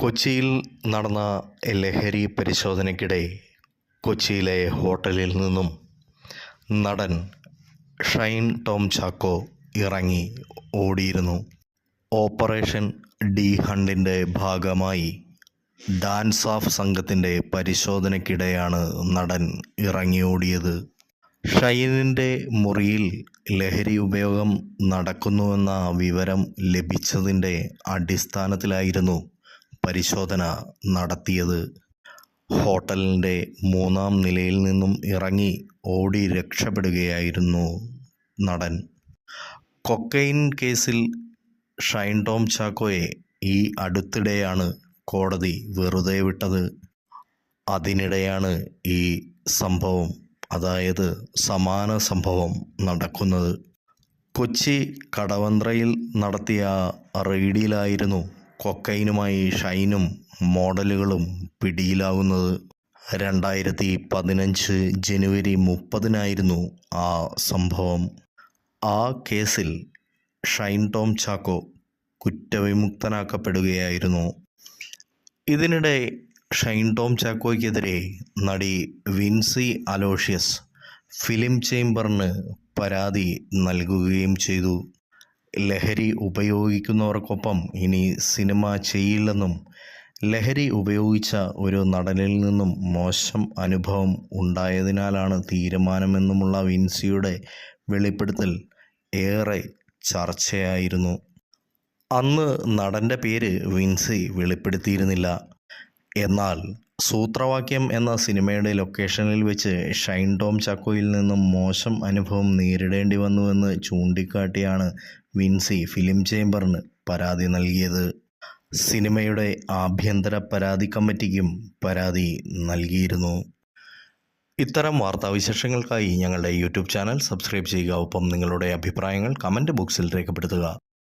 കൊച്ചിയിൽ നടന്ന ലഹരി പരിശോധനയ്ക്കിടെ കൊച്ചിയിലെ ഹോട്ടലിൽ നിന്നും നടൻ ഷൈൻ ടോം ചാക്കോ ഇറങ്ങി ഓടിയിരുന്നു. ഓപ്പറേഷൻ ഡി ഹണ്ടിന്റെ ഭാഗമായി ഡാൻസ് ഓഫ് സംഘത്തിന്റെ പരിശോധനയ്ക്കിടെയാണ് നടൻ ഇറങ്ങി ഓടിയത്. ഷൈനിന്റെ മുറിയിൽ ലഹരി ഉപയോഗം നടക്കുന്നുവെന്ന വിവരം ലഭിച്ചതിന്റെ അടിസ്ഥാനത്തിലായിരുന്നു പരിശോധന നടത്തിയത്. ഹോട്ടലിന്റെ മൂന്നാം നിലയിൽ നിന്നും ഇറങ്ങി ഓടി രക്ഷപ്പെടുകയായിരുന്നു നടൻ. കൊക്കൈൻ കേസിൽ ഷൈൻ ടോം ചാക്കോയെ ഈ അടുത്തിടെയാണ് കോടതി വെറുതെ വിട്ടത്. അതിനിടെയാണ് ഈ സംഭവം അതായത് സമാന സംഭവം നടക്കുന്നത്. കൊച്ചി കടവന്ത്രയിൽ നടത്തിയ റെയ്ഡിലായിരുന്നു കൊക്കൈനുമായി ഷൈനും മോഡലുകളും പിടിയിലാകുന്നത് രണ്ടായിരത്തി പതിനഞ്ച് ജനുവരി മുപ്പതിനായിരുന്നു ആ സംഭവം. ആ കേസിൽ ഷൈൻ ടോം ചാക്കോ കുറ്റവിമുക്തനാക്കപ്പെടുകയായിരുന്നു. ഇതിനിടെ ഷൈൻ ടോം ചാക്കോയ്ക്കെതിരെ നടി വിൻസി അലോഷ്യസ് ഫിലിം ചേംബറിന് പരാതി നൽകുകയും ചെയ്തു. ലഹരി ഉപയോഗിക്കുന്നവർക്കൊപ്പം ഇനി സിനിമ ചെയ്യില്ലെന്നും ലഹരി ഉപയോഗിച്ച ഒരു നടനിൽ നിന്നും മോശം അനുഭവം ഉണ്ടായതിനാലാണ് തീരുമാനമെന്നുമുള്ള വിൻസിയുടെ വെളിപ്പെടുത്തൽ ഏറെ ചർച്ചയായിരുന്നു. അന്ന് നടന്റെ പേര് വിൻസി വെളിപ്പെടുത്തിയിരുന്നില്ല. എന്നാൽ സൂത്രവാക്യം എന്ന സിനിമയുടെ ലൊക്കേഷനിൽ വെച്ച് ഷൈൻ ടോം ചാക്കോയിൽ നിന്നും മോശം അനുഭവം നേരിടേണ്ടി വന്നുവെന്ന് ചൂണ്ടിക്കാട്ടിയാണ് വിൻസി ഫിലിം ചേംബറിന് പരാതി നൽകിയത്. സിനിമയുടെ ആഭ്യന്തര പരാതി കമ്മിറ്റിക്കും പരാതി നൽകിയിരുന്നു. ഇത്തരം വാർത്താവിശേഷങ്ങൾക്കായി ഞങ്ങളുടെ യൂട്യൂബ് ചാനൽ സബ്സ്ക്രൈബ് ചെയ്യുക. ഒപ്പം നിങ്ങളുടെ അഭിപ്രായങ്ങൾ കമന്റ് ബോക്സിൽ രേഖപ്പെടുത്തുക.